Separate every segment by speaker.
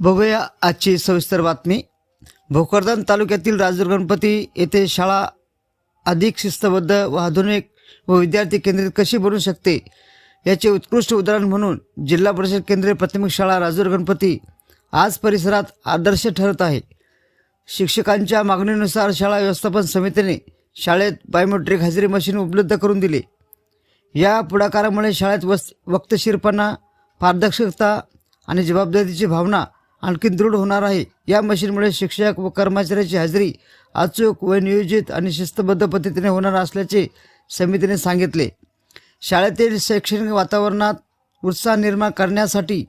Speaker 1: बघूया आजची सविस्तर बातमी. भोकरदन तालुक्यातील राजूर गणपती येथे शाळा अधिक शिस्तबद्ध व आधुनिक व विद्यार्थी केंद्रित कशी बनू शकते याचे उत्कृष्ट उदाहरण म्हणून जिल्हा परिषद केंद्रीय प्राथमिक शाळा राजूर गणपती आज परिसरात आदर्श ठरत आहे. शिक्षकांच्या मागणीनुसार शाळा व्यवस्थापन समितीने शाळेत बायोमेट्रिक हजेरी मशीन उपलब्ध करून दिली. या पुढाकारामुळे शाळेत वस वक्तशीरपणा पारदर्शकता आणि जबाबदारीची भावना आणखी दृढ होणार आहे. या मशीनमुळे शिक्षक व कर्मचाऱ्याची हजेरी अचूक व नियोजित आणि शिस्तबद्ध पद्धतीने होणार असल्याचे समितीने सांगितले. शाळेतील शैक्षणिक वातावरणात उत्साह निर्माण करण्यासाठी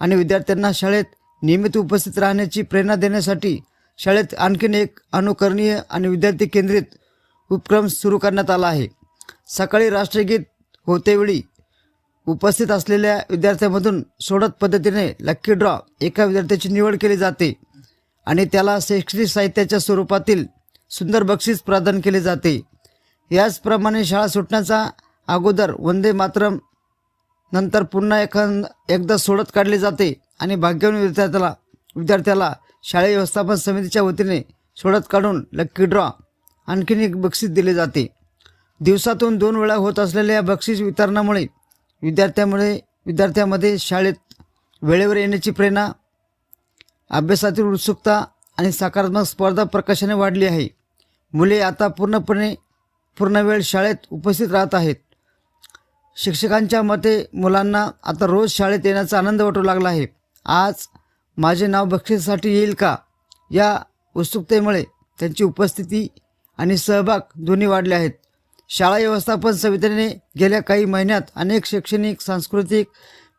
Speaker 1: आणि विद्यार्थ्यांना शाळेत नियमित उपस्थित राहण्याची प्रेरणा देण्यासाठी शाळेत आणखीन एक अनुकरणीय आणि विद्यार्थी केंद्रित उपक्रम सुरू करण्यात आला आहे. सकाळी राष्ट्रगीत होतेवेळी उपस्थित असलेल्या विद्यार्थ्यांमधून सोडत पद्धतीने लक्की ड्रॉ एका विद्यार्थ्याची निवड केली जाते आणि त्याला शैक्षणिक साहित्याच्या स्वरूपातील सुंदर बक्षीस प्रदान केले जाते. याचप्रमाणे शाळा सुटण्याचा अगोदर वंदे मातरम नंतर पुन्हा एखाद एकदा सोडत काढले जाते आणि भाग्यवान विद्यार्थ्याला विद्यार्थ्याला शाळे व्यवस्थापन समितीच्या वतीने सोडत काढून लक्की ड्रॉ आणखीन एक बक्षीस दिले जाते. दिवसातून दोन वेळा होत असलेल्या या बक्षीस वितरणामुळे विद्यार्थ्यामुळे विद्यार्थ्यामध्ये शाळेत वेळेवर येण्याची प्रेरणा अभ्यासातील उत्सुकता आणि सकारात्मक स्पर्धा प्रकाशाने वाढली आहे. मुले आता पूर्णपणे पूर्ण वेळ शाळेत उपस्थित राहत आहेत. शिक्षकांच्या मते मुलांना आता रोज शाळेत येण्याचा आनंद वाटू लागला आहे. आज माझे नाव बक्षिसासाठी येईल का? या उत्सुकतेमुळे त्यांची उपस्थिती आणि सहभाग दोन्ही वाढले आहेत. शाळा व्यवस्थापन समितीने गेल्या काही महिन्यात अनेक शैक्षणिक सांस्कृतिक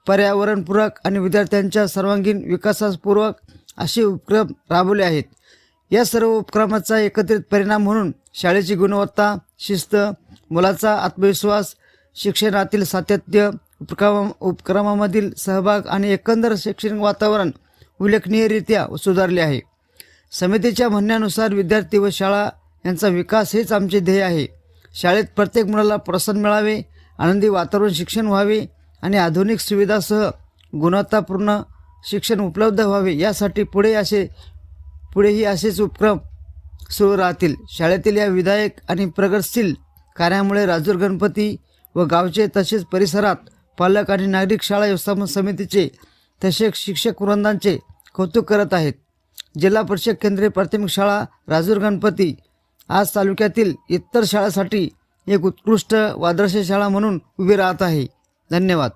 Speaker 1: पर्यावरणपूरक आणि विद्यार्थ्यांच्या सर्वांगीण विकासापूर्वक असे उपक्रम राबवले आहेत. या सर्व उपक्रमाचा एकत्रित परिणाम म्हणून शाळेची गुणवत्ता शिस्त मुलाचा आत्मविश्वास शिक्षणातील सातत्य उपक्रम उपक्रमामधील सहभाग आणि एकंदर शैक्षणिक वातावरण उल्लेखनीयरित्या सुधारले आहे. समितीच्या म्हणण्यानुसार विद्यार्थी व शाळा यांचा विकास हेच आमचे ध्येय आहे. शाळेत प्रत्येक मुलाला प्रोत्साहन मिळावे आनंदी वातावरण शिक्षण व्हावे आणि आधुनिक सुविधासह गुणवत्तापूर्ण शिक्षण उपलब्ध व्हावे. यासाठी पुढे असे पुढेही असेच उपक्रम सुरू राहतील. शाळेतील या विधायक आणि प्रगतशील कार्यामुळे राजूर गणपती व गावचे तसेच परिसरात पालक आणि नागरिक शाळा व्यवस्थापन समितीचे तसेच शिक्षक वृंदांचे कौतुक करत आहेत. जिल्हा परिषद केंद्रीय प्राथमिक शाळा राजूर गणपती आज तालुक्यातील इतर शाळांसाठी एक उत्कृष्ट व आदर्श शाळा म्हणून उभी राहत आहे. धन्यवाद.